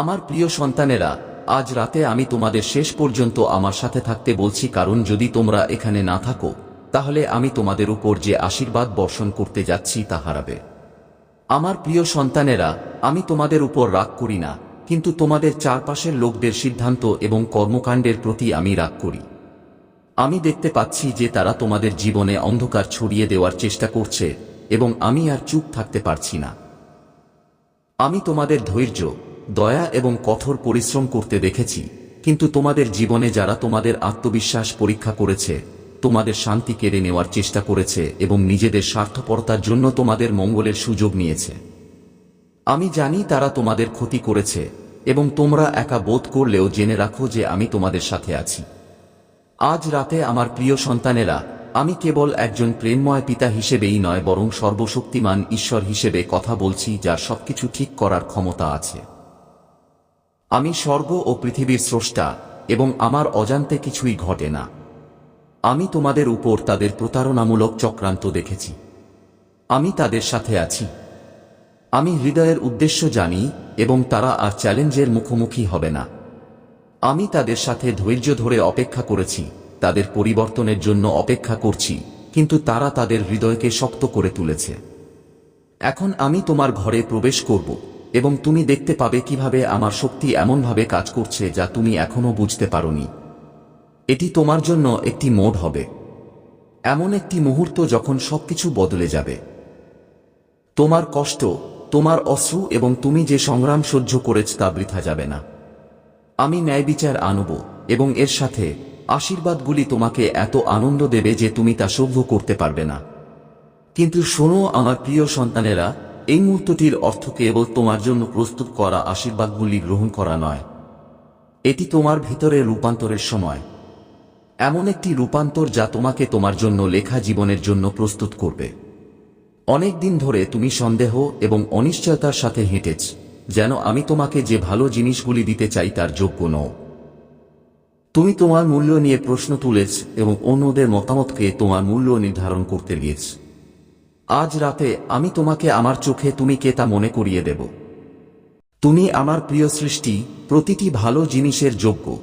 আমার প্রিয় সন্তানেরা, আজ রাতে আমি তোমাদের শেষ পর্যন্ত আমার সাথে থাকতে বলছি, কারণ যদি তোমরা এখানে না থাকো, তাহলে আমি তোমাদের উপর যে আশীর্বাদ বর্ষণ করতে যাচ্ছি তা হারাবে। আমার প্রিয় সন্তানেরা, আমি তোমাদের উপর রাগ করি না, কিন্তু তোমাদের চারপাশের লোকদের সিদ্ধান্ত এবং কর্মকাণ্ডের প্রতি আমি রাগ করি। আমি দেখতে পাচ্ছি যে তারা তোমাদের জীবনে অন্ধকার ছড়িয়ে দেওয়ার চেষ্টা করছে, এবং আমি আর চুপ থাকতে পারছি না। আমি তোমাদের ধৈর্য দয়া এবং কঠোর পরিশ্রম করতে দেখেছি, কিন্তু তোমাদের জীবনে যারা তোমাদের আত্মবিশ্বাস পরীক্ষা করেছে, তোমাদের শান্তি কেড়ে নেওয়ার চেষ্টা করেছে এবং নিজেদের স্বার্থপরতার জন্য তোমাদের মঙ্গলের সুযোগ নিয়েছে। আমি জানি তারা তোমাদের ক্ষতি করেছে এবং তোমরা একা বোধ করলেও জেনে রাখো যে আমি তোমাদের সাথে আছি। আজ রাতে আমার প্রিয় সন্তানেরা, আমি কেবল একজন প্রেমময় পিতা হিসেবেই নয়, বরং সর্বশক্তিমান ঈশ্বর হিসেবে কথা বলছি, যার সবকিছু ঠিক করার ক্ষমতা আছে। আমি স্বর্গ ও পৃথিবীর স্রষ্টা, এবং আমার অজান্তে কিছুই ঘটে না। আমি তোমাদের উপর তাদের প্রতারণামূলক চক্রান্ত দেখেছি। আমি তাদের সাথে আছি। আমি হৃদয়ের উদ্দেশ্য জানি, এবং তারা আর চ্যালেঞ্জের মুখোমুখি হবে না। আমি তাদের সাথে ধৈর্য ধরে অপেক্ষা করেছি, তাদের পরিবর্তনের জন্য অপেক্ষা করছি, কিন্তু তারা তাদের হৃদয়কে শক্ত করে তুলেছে। এখন আমি তোমার ঘরে প্রবেশ করব। এবং তুমি দেখতে পাবে কীভাবে আমার শক্তি এমনভাবে কাজ করছে যা তুমি এখনও বুঝতে পারোনি। এটি তোমার জন্য একটি মোড হবে। এমন একটি মুহূর্ত যখন সবকিছু বদলে যাবে। তোমার কষ্ট, তোমার অশ্রু এবং তুমি যে সংগ্রাম সহ্য করেছ তা বৃথা যাবে না। আমি ন্যায় বিচার আনব এবং এর সাথে আশীর্বাদগুলি তোমাকে এত আনন্দ দেবে যে তুমি তা সহ্য করতে পারবে না। কিন্তু শোনো, আমার প্রিয় সন্তানেরা এই মুহূর্তটির অর্থ কেবল তোমার জন্য প্রস্তুত করা আশীর্বাদগুলি গ্রহণ করা নয়। এটি তোমার ভিতরে রূপান্তরের সময়। এমন একটি রূপান্তর যা তোমাকে তোমার জন্য লেখা জীবনের জন্য প্রস্তুত করবে। অনেক দিন ধরে তুমি সন্দেহ এবং অনিশ্চয়তার সাথে হেঁটেছ, যেন আমি তোমাকে যে ভালো জিনিসগুলি দিতে চাই তার যোগ্য নও। তুমি তোমার মূল্য নিয়ে প্রশ্ন তুলেছ এবং অন্যদের মতামতকে তোমার মূল্য নির্ধারণ করতে গিয়েছ। আজ রাতে আমি তোমাকে আমার চোখে তুমি কে তা মনে করিয়ে দেব। তুমি আমার প্রিয় সৃষ্টি, প্রতিটি ভালো জিনিসের যোগ্য।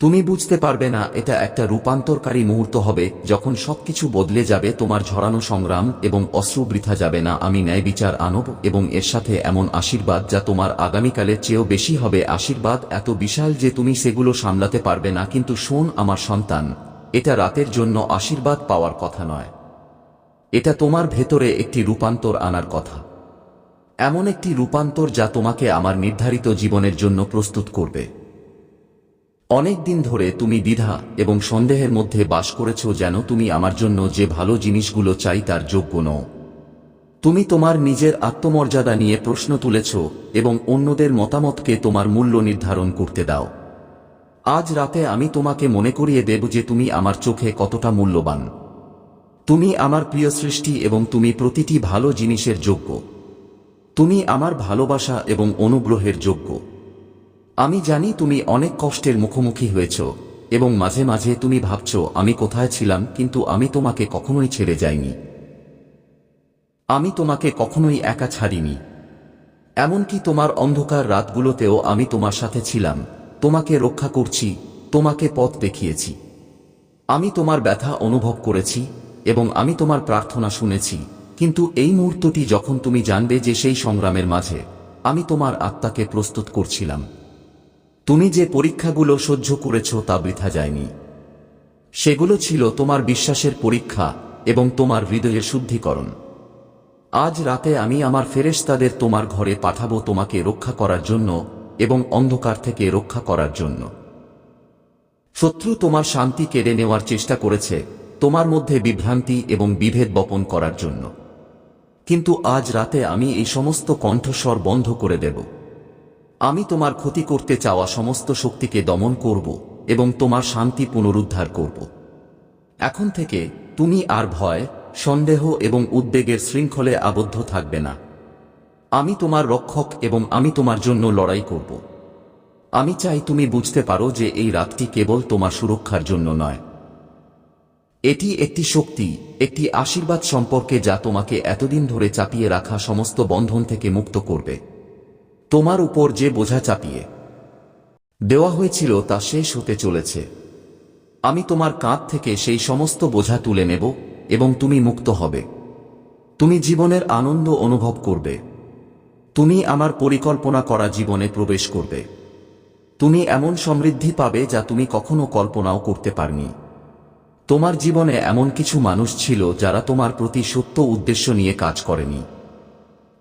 তুমি বুঝতে পারবে না, এটা একটা রূপান্তরকারী মুহূর্ত হবে, যখন সবকিছু বদলে যাবে, তোমার ঝরানো সংগ্রাম এবং অশ্রু বৃথা যাবে না, আমি ন্যায় বিচার আনব এবং এর সাথে এমন আশীর্বাদ যা তোমার আগামীকালের চেয়েও বেশি হবে, আশীর্বাদ এত বিশাল যে তুমি সেগুলো সামলাতে পারবে না, কিন্তু শোন আমার সন্তান, এটা রাতের জন্য আশীর্বাদ পাওয়ার কথা নয়। এটা তোমার ভেতরে একটি রূপান্তর আনার কথা। এমন একটি রূপান্তর যা তোমাকে আমার নির্ধারিত জীবনের জন্য প্রস্তুত করবে। অনেক দিন ধরে তুমি দ্বিধা এবং সন্দেহের মধ্যে বাস করেছ যেন তুমি আমার জন্য যে ভালো জিনিসগুলো চাই তার যোগ্য নও। তুমি তোমার নিজের আত্মমর্যাদা নিয়ে প্রশ্ন তুলেছ এবং অন্যদের মতামতকে তোমার মূল্য নির্ধারণ করতে দাও। আজ রাতে আমি তোমাকে মনে করিয়ে দেব যে তুমি আমার চোখে কতটা মূল্যবান। তুমি আমার প্রিয় সৃষ্টি এবং তুমি প্রতিটি ভালো জিনিসের যোগ্য। তুমি আমার ভালোবাসা এবং অনুগ্রহের যোগ্য। আমি জানি তুমি অনেক কষ্টের মুখোমুখি হয়েছ, এবং মাঝে মাঝে তুমি ভাবছ, আমি কোথায় ছিলাম, কিন্তু আমি তোমাকে কখনোই ছেড়ে যাইনি। আমি তোমাকে কখনোই একা ছাড়িনি। এমনকি তোমার অন্ধকার রাতগুলোতেও আমি তোমার সাথে ছিলাম, তোমাকে রক্ষা করছি, তোমাকে পথ দেখিয়েছি। আমি তোমার ব্যথা অনুভব করেছি এবং আমি তোমার প্রার্থনা শুনেছি, কিন্তু এই মুহূর্তটি যখন তুমি জানবে যে সেই সংগ্রামের মাঝে আমি তোমার আত্মাকে প্রস্তুত করছিলাম। তুমি যে পরীক্ষাগুলো সহ্য করেছ তা বৃথা যায়নি। সেগুলো ছিল তোমার বিশ্বাসের পরীক্ষা এবং তোমার হৃদয়ের শুদ্ধিকরণ। আজ রাতে আমি আমার ফেরেশতাদের তোমার ঘরে পাঠাবো তোমাকে রক্ষা করার জন্য এবং অন্ধকার থেকে রক্ষা করার জন্য। শত্রু তোমার শান্তি কেড়ে নেওয়ার চেষ্টা করেছে তোমার মধ্যে বিভ্রান্তি এবং বিভেদ বপন করার জন্য। কিন্তু আজ রাতে আমি এই সমস্ত কণ্ঠস্বর বন্ধ করে দেব। আমি তোমার ক্ষতি করতে চাওয়া সমস্ত শক্তিকে দমন করব এবং তোমার শান্তি পুনরুদ্ধার করব। এখন থেকে তুমি আর ভয়, সন্দেহ এবং উদ্বেগের শৃঙ্খলে আবদ্ধ থাকবে না। আমি তোমার রক্ষক এবং আমি তোমার জন্য লড়াই করব। আমি চাই তুমি বুঝতে পারো যে এই রাতটি কেবল তোমার সুরক্ষার জন্য নয়। এটি একটি শক্তি, একটি আশীর্বাদ সম্পর্কে যা তোমাকে এতদিন ধরে চাপিয়ে রাখা সমস্ত বন্ধন থেকে মুক্ত করবে। তোমার উপর যে বোঝা চাপিয়ে দেওয়া হয়েছিল তা শেষ হতে চলেছে। আমি তোমার কাঁধ থেকে সেই সমস্ত বোঝা তুলে নেব এবং তুমি মুক্ত হবে। তুমি জীবনের আনন্দ অনুভব করবে। তুমি আমার পরিকল্পনা করা জীবনে প্রবেশ করবে। তুমি এমন সমৃদ্ধি পাবে যা তুমি কখনো কল্পনাও করতে পারনি। তোমার জীবনে এমন কিছু মানুষ ছিল যারা তোমার প্রতি সত্য উদ্দেশ্য নিয়ে কাজ করেনি।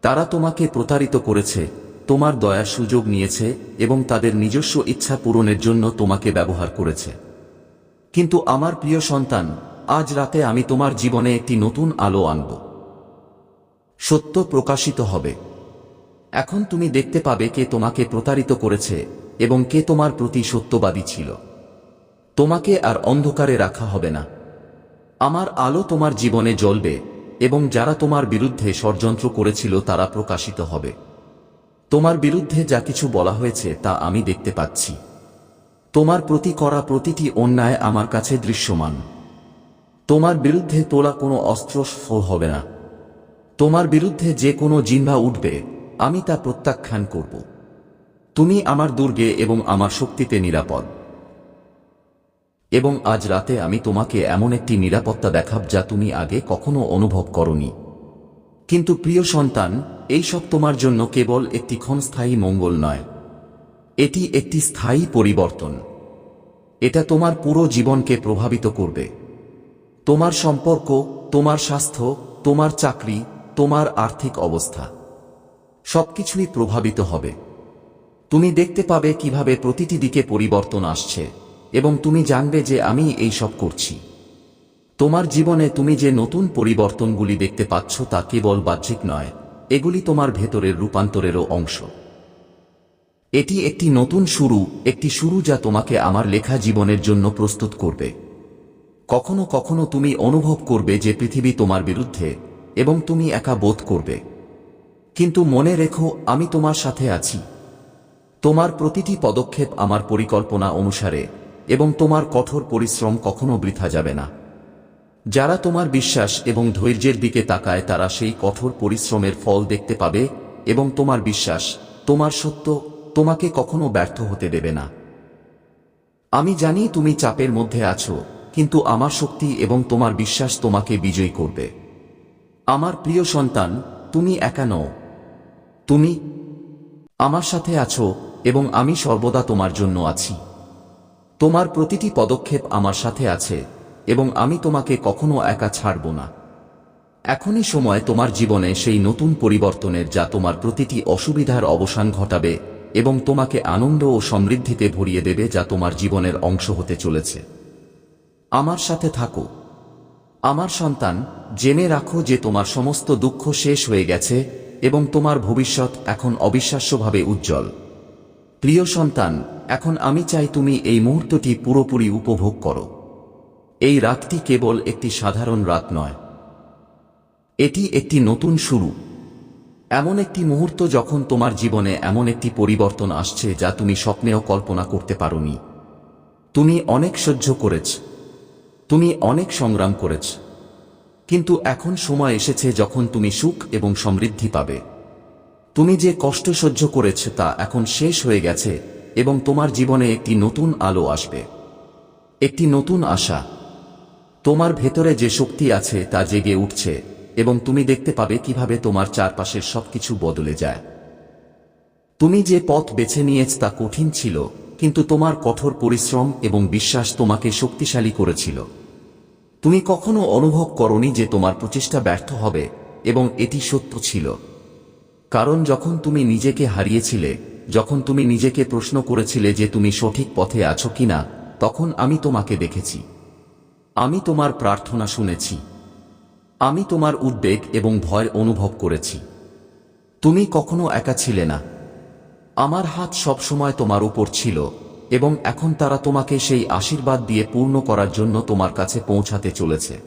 তারা তোমাকে প্রতারিত করেছে, তোমার দয়া সুযোগ নিয়েছে, এবং তাদের নিজস্ব ইচ্ছা পূরণের জন্য তোমাকে ব্যবহার করেছে। কিন্তু আমার প্রিয় সন্তান, আজ রাতে আমি তোমার জীবনে একটি নতুন আলো আনব। সত্য প্রকাশিত হবে। এখন তুমি দেখতে পাবে কে তোমাকে প্রতারিত করেছে, এবং কে তোমার প্রতি সত্যবাদী ছিল। তোমাকে আর অন্ধকারে রাখা হবে না। আমার আলো তোমার জীবনে জ্বলবে, এবং যারা তোমার বিরুদ্ধে ষড়যন্ত্র করেছিল তারা প্রকাশিত হবে। তোমার বিরুদ্ধে যা কিছু বলা হয়েছে তা আমি দেখতে পাচ্ছি। তোমার প্রতি করা প্রতিটি অন্যায় আমার কাছে দৃশ্যমান। তোমার বিরুদ্ধে তোলা কোনো অস্ত্র সফল হবে না। তোমার বিরুদ্ধে যে কোনো জিহ্বা উঠবে, আমি তা প্রত্যাখ্যান করব। তুমি আমার দুর্গে এবং আমার শক্তিতে নিরাপদ। এবং আজ রাতে আমি তোমাকে এমন একটি নিরাপত্তা দেখাব যা তুমি আগে কখনো অনুভব করনি। কিন্তু প্রিয় সন্তান এইসব তোমার জন্য কেবল একটি ক্ষণস্থায়ী মঙ্গল নয়। এটি একটি স্থায়ী পরিবর্তন। এটা তোমার পুরো জীবনকে প্রভাবিত করবে। তোমার সম্পর্ক, তোমার স্বাস্থ্য, তোমার চাকরি, তোমার আর্থিক অবস্থা, সবকিছুই প্রভাবিত হবে। তুমি দেখতে পাবে কীভাবে প্রতিটি দিকে পরিবর্তন আসছে। এবং তুমি জানবে যে আমি এই সব করছি। তোমার জীবনে তুমি যে নতুন পরিবর্তনগুলি দেখতে পাচ্ছ তা কেবল বাহ্যিক নয়, এগুলি তোমার ভেতরের রূপান্তরেরও অংশ। এটি একটি নতুন শুরু, একটি শুরু যা তোমাকে আমার লেখা জীবনের জন্য প্রস্তুত করবে। কখনো কখনো তুমি অনুভব করবে যে পৃথিবী তোমার বিরুদ্ধে, এবং তুমি একা বোধ করবে। কিন্তু মনে রেখো, আমি তোমার সাথে আছি। তোমার প্রতিটি পদক্ষেপ আমার পরিকল্পনা অনুসারে এবং তোমার কঠোর পরিশ্রম কখনো বৃথা যাবে না। যারা তোমার বিশ্বাস এবং ধৈর্যের দিকে তাকায় তারা সেই কঠোর পরিশ্রমের ফল দেখতে পাবে এবং তোমার বিশ্বাস, তোমার সত্য তোমাকে কখনো ব্যর্থ হতে দেবে না। আমি জানি তুমি চাপের মধ্যে আছো, কিন্তু আমার শক্তি এবং তোমার বিশ্বাস তোমাকে বিজয়ী করবে। আমার প্রিয় সন্তান, তুমি একা নও। তুমি আমার সাথে আছো এবং আমি সর্বদা তোমার জন্য আছি। তোমার প্রতিটি পদক্ষেপ আমার সাথে আছে, এবং আমি তোমাকে কখনো একা ছাড়ব না। এখনই সময় তোমার জীবনে সেই নতুন পরিবর্তনের যা তোমার প্রতিটি অসুবিধার অবসান ঘটাবে এবং তোমাকে আনন্দ ও সমৃদ্ধিতে ভরিয়ে দেবে যা তোমার জীবনের অংশ হতে চলেছে। আমার সাথে থাকো। আমার সন্তান, জেনে রাখো যে তোমার সমস্ত দুঃখ শেষ হয়ে গেছে এবং তোমার ভবিষ্যৎ এখন অবিশ্বাস্যভাবে উজ্জ্বল। প্রিয় সন্তান, এখন আমি চাই তুমি এই মুহূর্তটি পুরোপুরি উপভোগ করো। এই রাতটি কেবল একটি সাধারণ রাত নয়। এটি একটি নতুন শুরু। এমন একটি মুহূর্ত যখন তোমার জীবনে এমন একটি পরিবর্তন আসছে যা তুমি স্বপ্নেও কল্পনা করতে পারোনি। তুমি অনেক সহ্য করেছ। তুমি অনেক সংগ্রাম করেছ। কিন্তু এখন সময় এসেছে যখন তুমি সুখ এবং সমৃদ্ধি পাবে। তুমি যে কষ্ট সহ্য করেছ তা এখন শেষ হয়ে গেছে এবং তোমার জীবনে একটি নতুন আলো আসবে। একটি নতুন আশা। তোমার ভেতরে যে শক্তি আছে তা জেগে উঠছে এবং তুমি দেখতে পাবে কীভাবে তোমার চারপাশের সবকিছু বদলে যায়। তুমি যে পথ বেছে নিয়েছ তা কঠিন ছিল, কিন্তু তোমার কঠোর পরিশ্রম এবং বিশ্বাস তোমাকে শক্তিশালী করেছিল। তুমি কখনো অনুভব করনি যে তোমার প্রচেষ্টা ব্যর্থ হবে এবং এটি সত্য ছিল। কারণ যখন তুমি নিজেকে হারিয়েছিলে, যখন তুমি নিজেকে প্রশ্ন করেছিলে যে তুমি সঠিক পথে আছো কিনা, তখন আমি তোমাকে দেখেছি। আমি তোমার প্রার্থনা শুনেছি। আমি তোমার উদ্বেগ এবং ভয় অনুভব করেছি। তুমি কখনো একা ছিলে না। আমার হাত সবসময় তোমার উপর ছিল এবং এখন তারা তোমাকে সেই আশীর্বাদ দিয়ে পূর্ণ করার জন্য তোমার কাছে পৌঁছাতে চলেছে।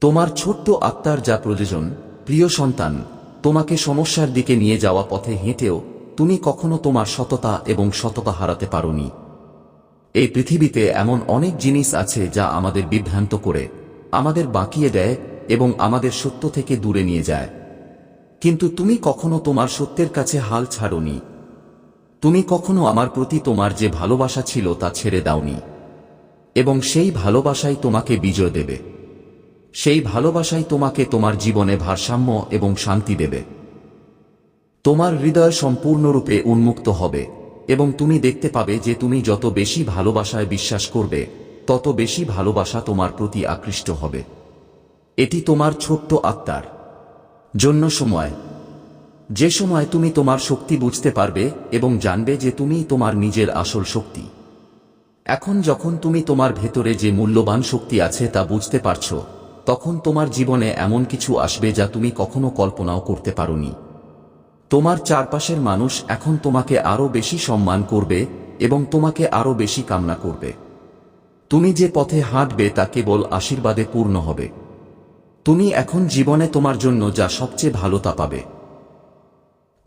তোমার ছোট্ট আত্মার যা প্রয়োজন, প্রিয় সন্তান তোমাকে সমস্যার দিকে নিয়ে যাওয়া পথে হেঁটেও তুমি কখনো তোমার সততা এবং সততা হারাতে পারোনি। এই পৃথিবীতে এমন অনেক জিনিস আছে যা আমাদের বিভ্রান্ত করে, আমাদের বাঁকিয়ে দেয় এবং আমাদের সত্য থেকে দূরে নিয়ে যায়। কিন্তু তুমি কখনো তোমার সত্যের কাছে হাল ছাড়োনি। তুমি কখনো আমার প্রতি তোমার যে ভালোবাসা ছিল তা ছেড়ে দাওনি। এবং সেই ভালোবাসাই তোমাকে বিজয় দেবে। সেই ভালোবাসাই তোমাকে তোমার জীবনে ভারসাম্য এবং শান্তি দেবে। তোমার হৃদয় সম্পূর্ণরূপে উন্মুক্ত হবে এবং তুমি দেখতে পাবে যে তুমি যত বেশি ভালোবাসায় বিশ্বাস করবে, তত বেশি ভালোবাসা তোমার প্রতি আকৃষ্ট হবে। এটি তোমার ছোট্ট আত্মার জন্য সময়। যে সময় তুমি তোমার শক্তি বুঝতে পারবে এবং জানবে যে তুমি তোমার নিজের আসল শক্তি। এখন যখন তুমি তোমার ভেতরে যে মূল্যবান শক্তি আছে তা বুঝতে পারছ তখন তোমার জীবনে এমন কিছু আসবে যা তুমি কখনো কল্পনাও করতে পারোনি। তোমার চারপাশের মানুষ এখন তোমাকে আরও বেশি সম্মান করবে এবং তোমাকে আরও বেশি কামনা করবে। তুমি যে পথে হাঁটবে তা কেবল আশীর্বাদে পূর্ণ হবে। তুমি এখন জীবনে তোমার জন্য যা সবচেয়ে ভালো তা পাবে।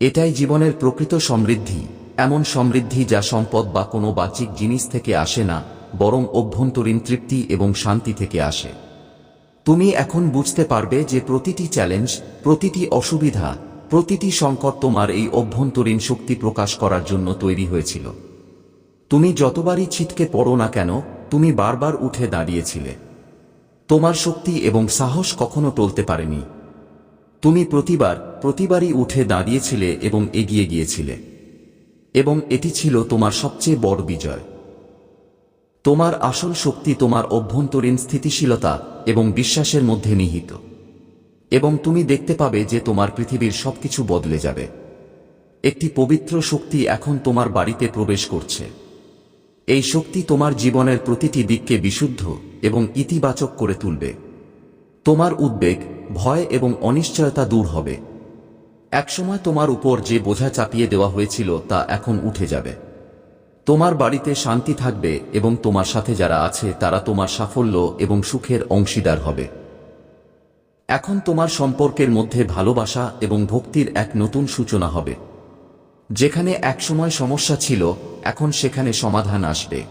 এটাই জীবনের প্রকৃত সমৃদ্ধি, এমন সমৃদ্ধি যা সম্পদ বা কোনো বাচিক জিনিস থেকে আসে না, বরং অভ্যন্তরীণ তৃপ্তি এবং শান্তি থেকে আসে। তুমি এখন বুঝতে পারবে যে প্রতিটি চ্যালেঞ্জ প্রতিটি অসুবিধা, প্রতিটি সংকট তোমার এই অভ্যন্তরীণ শক্তি প্রকাশ করার জন্য তৈরি হয়েছিল। তুমি যতবারই ছিটকে পড়ো না কেন, তুমি বারবার উঠে দাঁড়িয়েছিলে। তোমার শক্তি এবং সাহস কখনো টলতে পারেনি। তুমি প্রতিবার, প্রতিবারই উঠে দাঁড়িয়েছিলে এবং এগিয়ে গিয়েছিলে। এবং এটি ছিল তোমার সবচেয়ে বড় বিজয়। তোমার আসল শক্তি তোমার অভ্যন্তরীণ স্থিতিশীলতা এবং বিশ্বাসের মধ্যে নিহিত। এবং তুমি দেখতে পাবে যে তোমার পৃথিবীর সবকিছু বদলে যাবে। একটি পবিত্র শক্তি এখন তোমার বাড়িতে প্রবেশ করছে। এই শক্তি তোমার জীবনের প্রতিটি দিককে বিশুদ্ধ এবং ইতিবাচক করে তুলবে। তোমার উদ্বেগ, ভয় এবং অনিশ্চয়তা দূর হবে। একসময় তোমার উপর যে বোঝা চাপিয়ে দেওয়া হয়েছিল তা এখন উঠে যাবে। তোমার বাড়িতে শান্তি থাকবে এবং তোমার সাথে যারা আছে তারা তোমার সাফল্য এবং সুখের অংশীদার হবে। এখন তোমার সম্পর্কের মধ্যে ভালোবাসা এবং ভক্তির এক নতুন সূচনা হবে। যেখানে একসময় সমস্যা ছিল, এখন সেখানে সমাধান আসবে।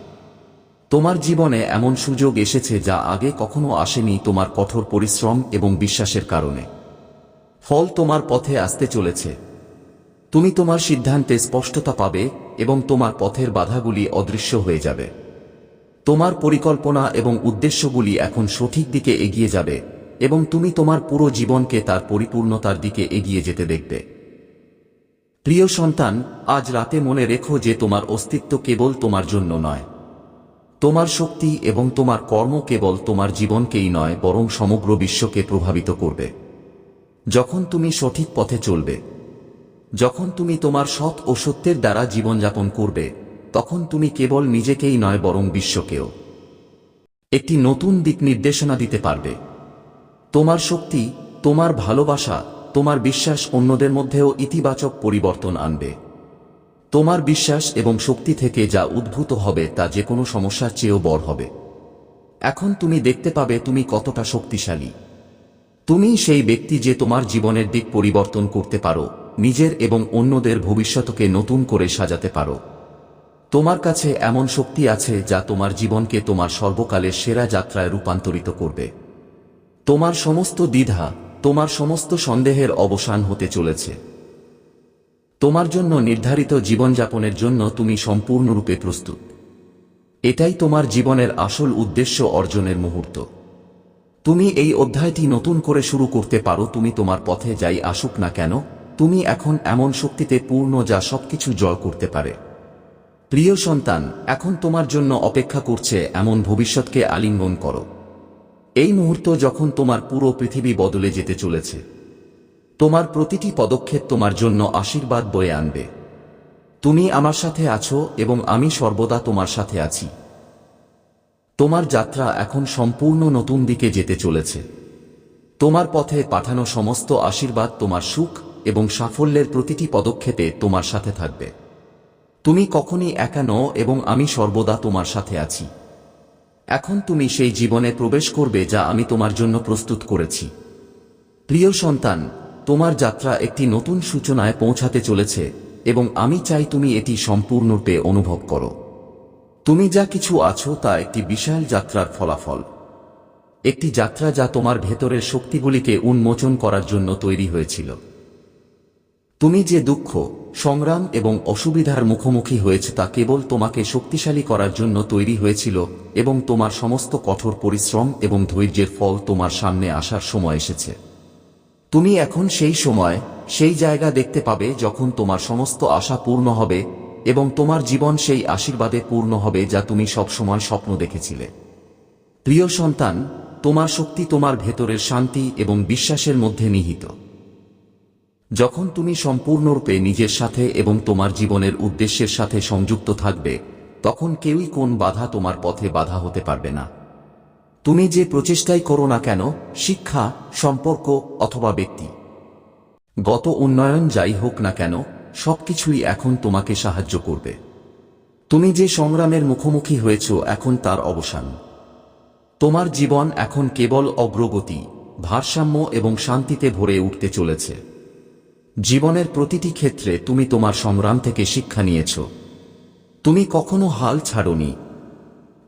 তোমার জীবনে এমন সুযোগ এসেছে যা আগে কখনো আসেনি তোমার কঠোর পরিশ্রম এবং বিশ্বাসের কারণে। ফল তোমার পথে আসতে চলেছে। তুমি তোমার সিদ্ধান্তে স্পষ্টতা পাবে এবং তোমার পথের বাধাগুলি অদৃশ্য হয়ে যাবে। তোমার পরিকল্পনা এবং উদ্দেশ্যগুলি এখন সঠিক দিকে এগিয়ে যাবে এবং তুমি তোমার পুরো জীবনকে তার পরিপূর্ণতার দিকে এগিয়ে যেতে দেখবে। প্রিয় সন্তান, আজ রাতে মনে রেখো যে তোমার অস্তিত্ব কেবল তোমার জন্য নয়। তোমার শক্তি এবং তোমার কর্ম কেবল তোমার জীবনকেই নয়, বরং সমগ্র বিশ্বকে প্রভাবিত করবে। যখন তুমি সঠিক পথে চলবে যখন তুমি তোমার সৎ ও সত্যের দ্বারা জীবনযাপন করবে, তখন তুমি কেবল নিজেকেই নয় বরং বিশ্বকেও। একটি নতুন দিক নির্দেশনা দিতে পারবে। তোমার শক্তি, তোমার ভালোবাসা, তোমার বিশ্বাস অন্যদের মধ্যেও ইতিবাচক পরিবর্তন আনবে। তোমার বিশ্বাস এবং শক্তি থেকে যা উদ্ভূত হবে তা যে কোনো সমস্যার চেয়েও বড় হবে। এখন তুমি দেখতে পাবে তুমি কতটা শক্তিশালী। তুমি সেই ব্যক্তি যে তোমার জীবনের দিক পরিবর্তন করতে পারো। নিজের এবং অন্যদের ভবিষ্যতকে নতুন করে সাজাতে পারো। তোমার কাছে এমন শক্তি আছে যা তোমার জীবনকে তোমার সর্বকালের সেরা যাত্রায় রূপান্তরিত করবে। তোমার সমস্ত দ্বিধা, তোমার সমস্ত সন্দেহের অবসান হতে চলেছে। তোমার জন্য নির্ধারিত জীবনযাপনের জন্য তুমি সম্পূর্ণরূপে প্রস্তুত। এটাই তোমার জীবনের আসল উদ্দেশ্য অর্জনের মুহূর্ত। তুমি এই অধ্যায়টি নতুন করে শুরু করতে পারো, তুমি তোমার পথে যাই আসুক না কেন তুমি এখন এমন শক্তিতে পূর্ণ যা সবকিছু জয় করতে পারে। প্রিয় সন্তান, এখন তোমার জন্য অপেক্ষা করছে এমন ভবিষ্যৎকে আলিঙ্গন করো। এই মুহূর্ত যখন তোমার পুরো পৃথিবী বদলে যেতে চলেছে, তোমার প্রতিটি পদক্ষেপ তোমার জন্য আশীর্বাদ বয়ে আনবে। তুমি আমার সাথে আছো এবং আমি সর্বদা তোমার সাথে আছি। তোমার যাত্রা এখন সম্পূর্ণ নতুন দিকে যেতে চলেছে। তোমার পথে পাঠানো সমস্ত আশীর্বাদ তোমার সুখ এবং সাফল্যের প্রতিটি পদক্ষেপে তোমার সাথে থাকবে। তুমি কখনই একা নও এবং আমি সর্বদা তোমার সাথে আছি। এখন তুমি সেই জীবনে প্রবেশ করবে যা আমি তোমার জন্য প্রস্তুত করেছি। প্রিয় সন্তান, তোমার যাত্রা একটি নতুন সূচনায় পৌঁছাতে চলেছে এবং আমি চাই তুমি এটি সম্পূর্ণরূপে অনুভব করো। তুমি যা কিছু আছো তা একটি বিশাল যাত্রার ফলাফল। একটি যাত্রা যা তোমার ভেতরের শক্তিগুলিকে উন্মোচন করার জন্য তৈরি হয়েছিল। তুমি যে দুঃখ, সংগ্রাম এবং অসুবিধার মুখোমুখি হয়েছে তা কেবল তোমাকে শক্তিশালী করার জন্য তৈরি হয়েছিল এবং তোমার সমস্ত কঠোর পরিশ্রম এবং ধৈর্যের ফল তোমার সামনে আসার সময় এসেছে। তুমি এখন সেই সময়, সেই জায়গা দেখতে পাবে যখন তোমার সমস্ত আশা পূর্ণ হবে এবং তোমার জীবন সেই আশীর্বাদে পূর্ণ হবে যা তুমি সবসময় স্বপ্ন দেখেছিলে। প্রিয় সন্তান, তোমার শক্তি তোমার ভেতরের শান্তি এবং বিশ্বাসের মধ্যে নিহিত। যখন তুমি সম্পূর্ণরূপে নিজের সাথে এবং তোমার জীবনের উদ্দেশ্যের সাথে সংযুক্ত থাকবে, তখন কেউই কোন বাধা তোমার পথে বাধা হতে পারবে না। তুমি যে প্রচেষ্টাই করো না কেন, শিক্ষা, সম্পর্ক অথবা ব্যক্তি। গত উন্নয়ন যাই হোক না কেন, সবকিছুই এখন তোমাকে সাহায্য করবে। তুমি যে সংগ্রামের মুখোমুখি হয়েছ এখন তার অবসান। তোমার জীবন এখন কেবল অগ্রগতি, ভারসাম্য এবং শান্তিতে ভরে উঠতে চলেছে। জীবনের প্রতিটি ক্ষেত্রে তুমি তোমার সংগ্রাম থেকে শিক্ষা নিয়েছ। তুমি কখনো হাল ছাড়নি।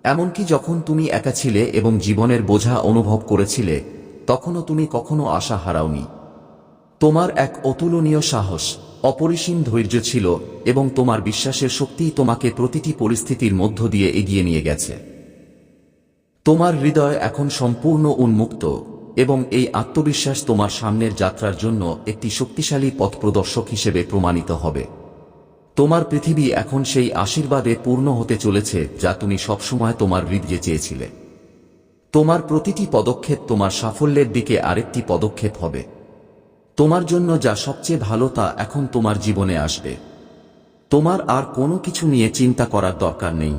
এমনকি যখন তুমি একা ছিলে এবং জীবনের বোঝা অনুভব করেছিলে, তখনও তুমি কখনো আশা হারাওনি। তোমার এক অতুলনীয় সাহস, অপরিসীম ধৈর্য ছিল এবং তোমার বিশ্বাসের শক্তিই তোমাকে প্রতিটি পরিস্থিতির মধ্য দিয়ে এগিয়ে নিয়ে গেছে। তোমার হৃদয় এখন সম্পূর্ণ উন্মুক্ত। এবং এই আত্মবিশ্বাস তোমার সামনের যাত্রার জন্য একটি শক্তিশালী পথ প্রদর্শক হিসেবে প্রমাণিত হবে। তোমার পৃথিবী এখন সেই আশীর্বাদে পূর্ণ হতে চলেছে যা তুমি সবসময় তোমার হৃদয়ে চেয়েছিলে। তোমার প্রতিটি পদক্ষেপ তোমার সাফল্যের দিকে আরেকটি পদক্ষেপ হবে। তোমার জন্য যা সবচেয়ে ভালো তা এখন তোমার জীবনে আসবে। তোমার আর কোনো কিছু নিয়ে চিন্তা করার দরকার নেই।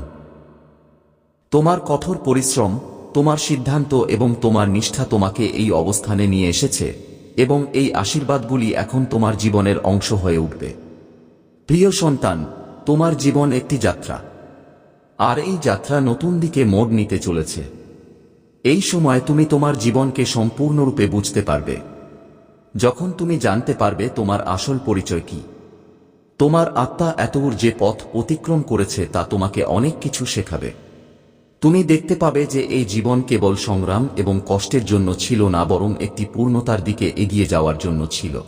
তোমার কঠোর পরিশ্রম তোমার সিদ্ধান্ত এবং তোমার নিষ্ঠা তোমাকে এই অবস্থানে নিয়ে এসেছে, এবং এই আশীর্বাদগুলি এখন তোমার জীবনের অংশ হয়ে উঠবে। প্রিয় সন্তান, তোমার জীবন একটি যাত্রা, আর এই যাত্রা নতুন দিকে মোড় নিতে চলেছে। এই সময় তুমি তোমার জীবনকে সম্পূর্ণরূপে বুঝতে পারবে। যখন তুমি জানতে পারবে তোমার আসল পরিচয় কি, তোমার আত্মা এতদূর যে পথ অতিক্রম করেছে তা তোমাকে অনেক কিছু শেখাবে। তুমি দেখতে পাবে যে এই জীবন কেবল সংগ্রাম এবং কষ্টের জন্য ছিল না, বরং একটি পূর্ণতার দিকে এগিয়ে যাওয়ার জন্য ছিল।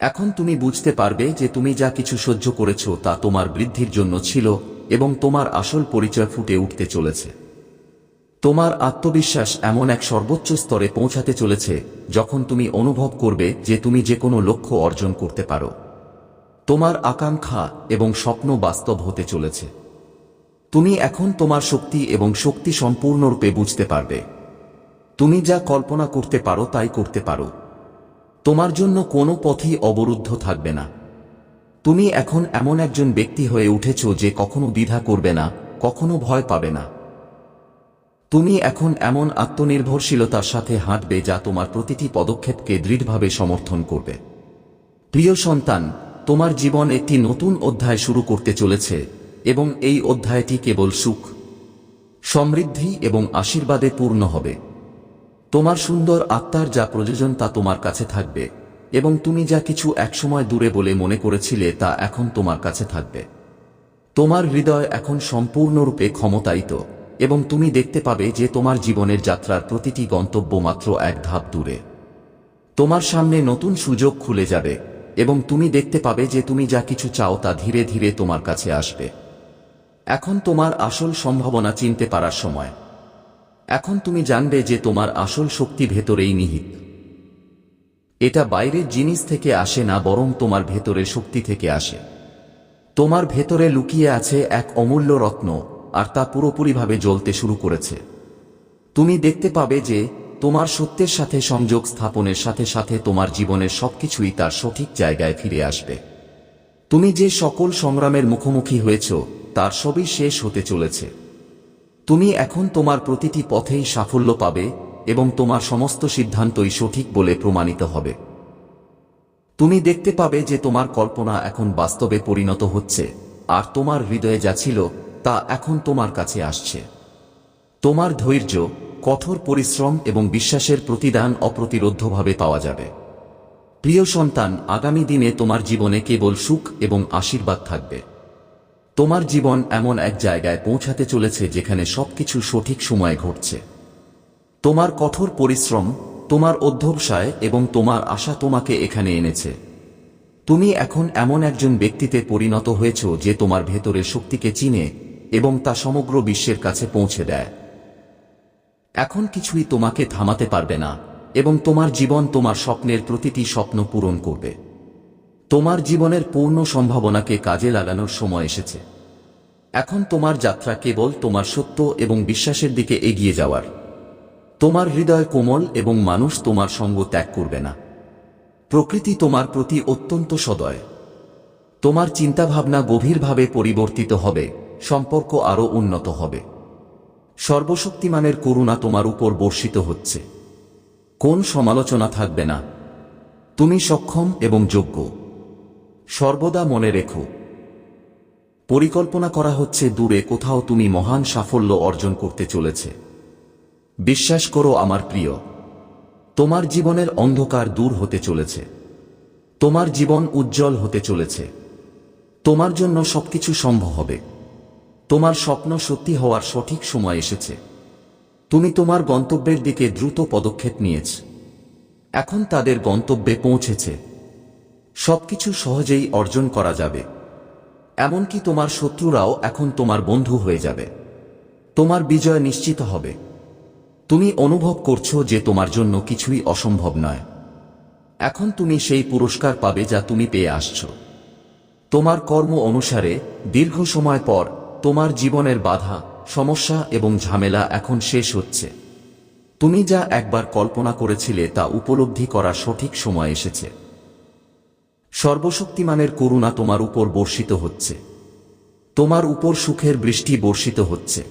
এখন তুমি বুঝতে পারবে যে তুমি যা কিছু সহ্য করেছ তা তোমার বৃদ্ধির জন্য ছিল এবং তোমার আসল পরিচয় ফুটে উঠতে চলেছে। তোমার আত্মবিশ্বাস এমন এক সর্বোচ্চ স্তরে পৌঁছাতে চলেছে যখন তুমি অনুভব করবে যে তুমি যে কোনো লক্ষ্য অর্জন করতে পারো। তোমার আকাঙ্ক্ষা এবং স্বপ্ন বাস্তব হতে চলেছে। তুমি এখন তোমার শক্তি এবং শক্তি সম্পূর্ণরূপে বুঝতে পারবে। তুমি যা কল্পনা করতে পারো তাই করতে পারো। তোমার জন্য কোনো পথই অবরুদ্ধ থাকবে না। তুমি এখন এমন একজন ব্যক্তি হয়ে উঠেছ যে কখনো দ্বিধা করবে না, কখনো ভয় পাবে না। তুমি এখন এমন আত্মনির্ভরশীলতার সাথে হাঁটবে যা তোমার প্রতিটি পদক্ষেপকে দৃঢ়ভাবে সমর্থন করবে। প্রিয় সন্তান, তোমার জীবন একটি নতুন অধ্যায় শুরু করতে চলেছে। এবং এই অধ্যায়টি কেবল সুখ। সমৃদ্ধি এবং আশীর্বাদে পূর্ণ হবে। তোমার সুন্দর আত্মার যা প্রয়োজন তা তোমার কাছে থাকবে, এবং তুমি যা কিছু একসময় দূরে বলে মনে করেছিলে তা এখন তোমার কাছে থাকবে। তোমার হৃদয় এখন সম্পূর্ণরূপে ক্ষমতায়িত, এবং তুমি দেখতে পাবে যে তোমার জীবনের যাত্রার প্রতিটি গন্তব্য মাত্র এক ধাপ দূরে। তোমার সামনে নতুন সুযোগ খুলে যাবে, এবং তুমি দেখতে পাবে যে তুমি যা কিছু চাও তা ধীরে ধীরে তোমার কাছে আসবে। এখন তোমার আসল সম্ভাবনা চিনতে পারার সময়। এখন তুমি জানবে যে তোমার আসল শক্তি ভেতরেই নিহিত। এটা বাইরের জিনিস থেকে আসে না, বরং তোমার ভেতরের শক্তি থেকে আসে। তোমার ভেতরে লুকিয়ে আছে এক অমূল্য রত্ন, আর তা পুরোপুরিভাবে জ্বলতে শুরু করেছে। তুমি দেখতে পাবে যে তোমার সত্যের সাথে সংযোগ স্থাপনের সাথে সাথে তোমার জীবনের সবকিছুই তার সঠিক জায়গায় ফিরে আসবে। তুমি যে সকল সংগ্রামের মুখোমুখি হয়েছ তার সবই শেষ হতে চলেছে। তুমি এখন তোমার প্রতিটি পথেই সাফল্য পাবে এবং তোমার সমস্ত সিদ্ধান্তই সঠিক বলে প্রমাণিত হবে। তুমি দেখতে পাবে যে তোমার কল্পনা এখন বাস্তবে পরিণত হচ্ছে, আর তোমার হৃদয়ে যা ছিল তা এখন তোমার কাছে আসছে। তোমার ধৈর্য, কঠোর পরিশ্রম এবং বিশ্বাসের প্রতিদান অপ্রতিরোধ্যভাবে পাওয়া যাবে। প্রিয় সন্তান, আগামী দিনে তোমার জীবনে কেবল সুখ এবং আশীর্বাদ থাকবে। তোমার জীবন এমন এক জায়গায় পৌঁছাতে চলেছে যেখানে সবকিছু সঠিক সময়ে ঘটছে। তোমার কঠোর পরিশ্রম, তোমার অধ্যবসায় এবং তোমার আশা তোমাকে এখানে এনেছে। তুমি এখন এমন একজন ব্যক্তিতে পরিণত হয়েছ যে তোমার ভেতরের শক্তিকে চিনে এবং তা সমগ্র বিশ্বের কাছে পৌঁছে দেয়। এখন কিছুই তোমাকে থামাতে পারবে না এবং তোমার জীবন তোমার স্বপ্নের প্রতিটি স্বপ্ন পূরণ করবে। তোমার জীবনের পূর্ণ সম্ভাবনাকে কাজে লাগানোর সময় এসেছে। এখন তোমার যাত্রা কেবল তোমার সত্য এবং বিশ্বাসের দিকে এগিয়ে যাওয়ার। তোমার হৃদয় কোমল এবং মানুষ তোমার সঙ্গ ত্যাগ করবে না। প্রকৃতি তোমার প্রতি অত্যন্ত সদয়। তোমার চিন্তাভাবনা গভীরভাবে পরিবর্তিত হবে, সম্পর্ক আরও উন্নত হবে। সর্বশক্তিমানের করুণা তোমার উপর বর্ষিত হচ্ছে। কোন সমালোচনা থাকবে না। তুমি সক্ষম এবং যোগ্য। সর্বদা মনে রেখো। পরিকল্পনা করা হচ্ছে দূরে কোথাও তুমি মহান সাফল্য অর্জন করতে চলেছে। বিশ্বাস করো আমার প্রিয়, তোমার জীবনের অন্ধকার দূর হতে চলেছে। তোমার জীবন উজ্জ্বল হতে চলেছে। তোমার জন্য সবকিছু সম্ভব হবে। তোমার স্বপ্ন সত্যি হওয়ার সঠিক সময় এসেছে। তুমি তোমার গন্তব্যের দিকে দ্রুত পদক্ষেপ নিয়েছ। এখন তাদের গন্তব্যে পৌঁছেছে। সবকিছু সহজেই অর্জন করা যাবে। এমনকি তোমার শত্রুরাও এখন তোমার বন্ধু হয়ে যাবে। তোমার বিজয় নিশ্চিত হবে। তুমি অনুভব করছ যে তোমার জন্য কিছুই অসম্ভব নয়। এখন তুমি সেই পুরস্কার পাবে যা তুমি পেয়ে আসছো। তোমার কর্ম অনুসারে, দীর্ঘ সময় পর তোমার জীবনের বাধা, সমস্যা এবং ঝামেলা এখন শেষ হচ্ছে। তুমি যা একবার কল্পনা করেছিলে তা উপলব্ধি করার সঠিক সময় এসেছে। সর্বশক্তিমানের করুণা তোমার উপর বর্ষিত হচ্ছে। তোমার উপর সুখের বৃষ্টি বর্ষিত হচ্ছে।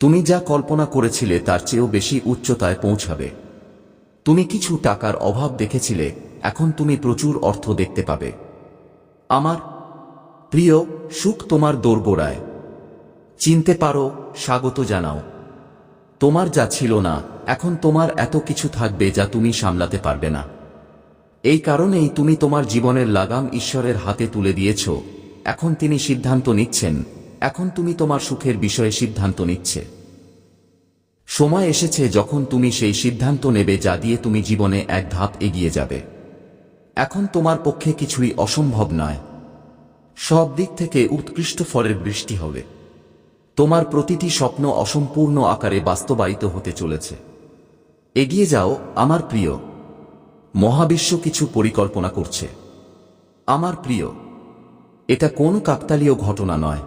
তুমি যা কল্পনা করেছিলে তার চেয়েও বেশি উচ্চতায় পৌঁছাবে। তুমি কিছু টাকার অভাব দেখেছিলে, এখন তুমি প্রচুর অর্থ দেখতে পাবে। আমার প্রিয়, সুখ তোমার দোরগোড়ায়। চিনতে পারো, স্বাগত জানাও। তোমার যা ছিল না, এখন তোমার এত কিছু থাকবে যা তুমি সামলাতে পারবে না। এই কারণেই তুমি তোমার জীবনের লাগাম ঈশ্বরের হাতে তুলে দিয়েছ। এখন তিনি সিদ্ধান্ত নিচ্ছেন। এখন তুমি তোমার সুখের বিষয়ে সিদ্ধান্ত নিচ্ছে। সময় এসেছে যখন তুমি সেই সিদ্ধান্ত নেবে যা দিয়ে তুমি জীবনে এক ধাপ এগিয়ে যাবে। এখন তোমার পক্ষে কিছুই অসম্ভব নয়। সব দিক থেকে উৎকৃষ্ট ফলের বৃষ্টি হবে। তোমার প্রতিটি স্বপ্ন অসম্পূর্ণ আকারে বাস্তবায়িত হতে চলেছে। এগিয়ে যাও, আমার প্রিয়। মহাবিশ্ব কিছু পরিকল্পনা করছে। আমার প্রিয়, এটা কোন কাকতালীয় ঘটনা নয়।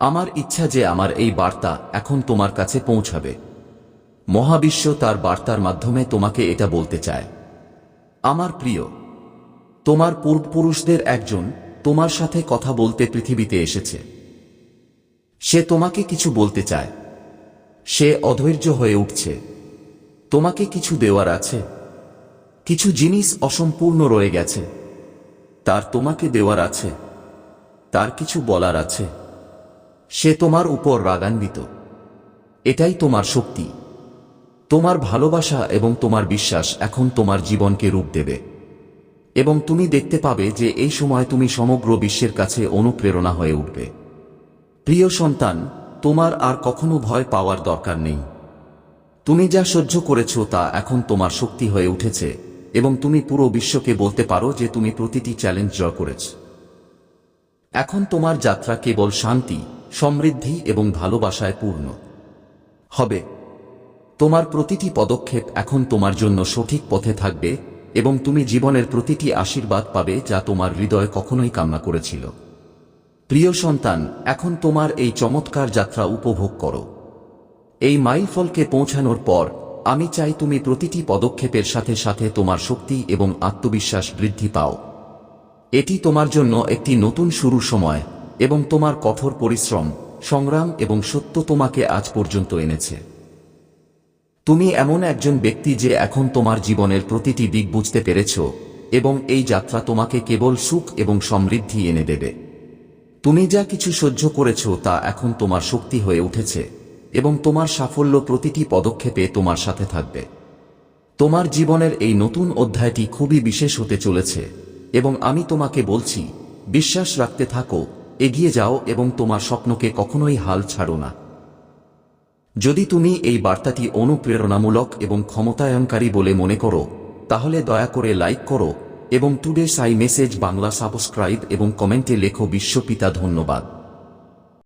আমার ইচ্ছা যে আমার এই বার্তা এখন তোমার কাছে পৌঁছাবে। মহাবিশ্ব তার বার্তার মাধ্যমে তোমাকে এটা বলতে চায়। আমার প্রিয়, তোমার পূর্বপুরুষদের একজন তোমার সাথে কথা বলতে পৃথিবীতে এসেছে। সে তোমাকে কিছু বলতে চায়। সে অধৈর্য হয়ে উঠছে। তোমাকে কিছু দেওয়ার আছে? কিছু জিনিস অসম্পূর্ণ রয়ে গেছে। তার তোমাকে দেওয়ার আছে। তার কিছু বলার আছে। সে তোমার উপর রাগান্বিত। এটাই তোমার শক্তি। তোমার ভালোবাসা এবং তোমার বিশ্বাস এখন তোমার জীবনকে রূপ দেবে। এবং তুমি দেখতে পাবে যে এই সময় তুমি সমগ্র বিশ্বের কাছে অনুপ্রেরণা হয়ে উঠবে। প্রিয় সন্তান, তোমার আর কখনো ভয় পাওয়ার দরকার নেই। তুমি যা সহ্য করেছ তা এখন তোমার শক্তি হয়ে উঠেছে। এবং তুমি পুরো বিশ্বকে বলতে পারো যে তুমি প্রতিটি চ্যালেঞ্জ জয় করেছ। এখন তোমার যাত্রা কেবল শান্তি, সমৃদ্ধি এবং ভালোবাসায় পূর্ণ। হবে। তোমার প্রতিটি পদক্ষেপ এখন তোমার জন্য সঠিক পথে থাকবে এবং তুমি জীবনের প্রতিটি আশীর্বাদ পাবে যা তোমার হৃদয় কখনোই কামনা করেছিল। প্রিয় সন্তান, এখন তোমার এই চমৎকার যাত্রা উপভোগ করো। এই মাইলফলকে পৌঁছানোর পর আমি চাই তুমি প্রতিটি পদক্ষেপের সাথে সাথে তোমার শক্তি এবং আত্মবিশ্বাস বৃদ্ধি পাও। এটি তোমার জন্য একটি নতুন শুরু সময় এবং তোমার কঠোর পরিশ্রম, সংগ্রাম এবং সত্য তোমাকে আজ পর্যন্ত এনেছে। তুমি এমন একজন ব্যক্তি যে এখন তোমার জীবনের প্রতিটি দিক বুঝতে পেরেছ এবং এই যাত্রা তোমাকে কেবল সুখ এবং সমৃদ্ধি এনে দেবে। তুমি যা কিছু সহ্য করেছ তা এখন তোমার শক্তি হয়ে উঠেছে। এবং তোমার সাফল্য প্রতিটি পদক্ষেপে তোমার সাথে থাকবে। তোমার জীবনের এই নতুন অধ্যায়টি খুবই বিশেষ হতে চলেছে, এবং আমি তোমাকে বলছি, বিশ্বাস রাখতে থাকো, এগিয়ে যাও এবং তোমার স্বপ্নকে কখনোই হাল ছাড়ো না। যদি তুমি এই বার্তাটি অনুপ্রেরণামূলক এবং ক্ষমতায়নকারী বলে মনে করো, তাহলে দয়া করে লাইক করো, এবং টুডে সাই মেসেজ বাংলা সাবস্ক্রাইব এবং কমেন্টে লেখো, বিশ্বপিতা ধন্যবাদ।